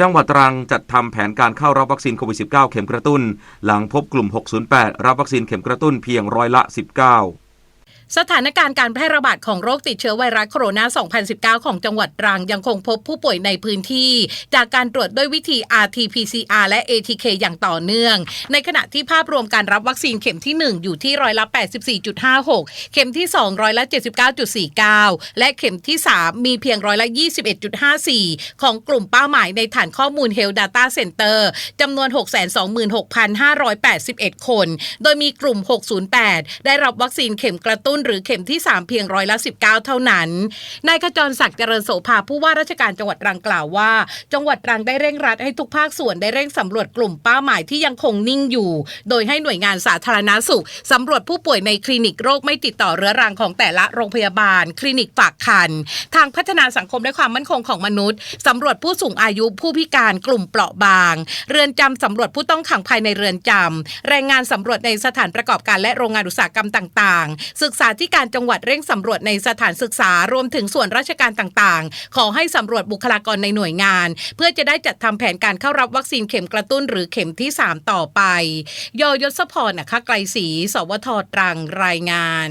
จังหวัดตรังจัดทำแผนการเข้ารับวัคซีนโควิด -19 เข็มกระตุ้น หลังพบกลุ่ม 608 รับวัคซีนเข็มกระตุ้นเพียงร้อยละ 19 สถานการณ์การแพร่ระบาดของโรคติดเชื้อไวรัสโคโรนา 2019 ของจังหวัดตรังยังคงพบผู้ป่วยในพื้นที่ จากการตรวจด้วยวิธี RT-PCR และ ATK อย่างต่อเนื่อง ในขณะที่ภาพรวมการรับวัคซีนเข็มที่ 1 อยู่ที่ร้อยละ 84.56 เข็มที่ 2 ร้อยละ 79.49 และเข็มที่ 3 มีเพียงร้อยละ 21.54 ของกลุ่มเป้าหมายในฐานข้อมูล Health Data Center จำนวน 626,581 คน โดยมีกลุ่ม 608 ได้รับวัคซีนเข็มกระตุ้นหรือเข็มที่ 3 เพียงร้อยละ19 เท่านั้น นายขจรศักดิ์เจริญโสภาผู้ว่าราชการจังหวัดตรังกล่าวว่า จังหวัดตรังได้เร่งรัดให้ทุกภาคส่วนได้เร่งสำรวจกลุ่มเป้าหมายที่ยังคงนิ่งอยู่ โดยให้หน่วยงานสาธารณาสุขสำรวจผู้ป่วยในคลินิกโรคไม่ติดต่อเรื้อรังของแต่ละโรงพยาบาล คลินิกฝากคัน ทางพัฒนาสังคมและความมั่นคงของมนุษย์สำรวจผู้สูงอายุผู้พิการกลุ่มเปราะบาง เรือนจำสำรวจผู้ต้องขังภายในเรือนจำแรงงานสำรวจในสถานประกอบการและโรงงานอุตสาหกรรมต่าง ๆ ศึกษาที่การจังหวัดเร่งสำรวจในสถานศึกษารวมถึงส่วนราชการต่างๆ ขอให้สำรวจบุคลากรในหน่วยงาน เพื่อจะได้จัดทำแผนการเข้ารับวัคซีนเข็มกระตุ้นหรือเข็มที่ 3 ต่อไปยอยศพรนะคะไกรศรีสวทตรังรายงาน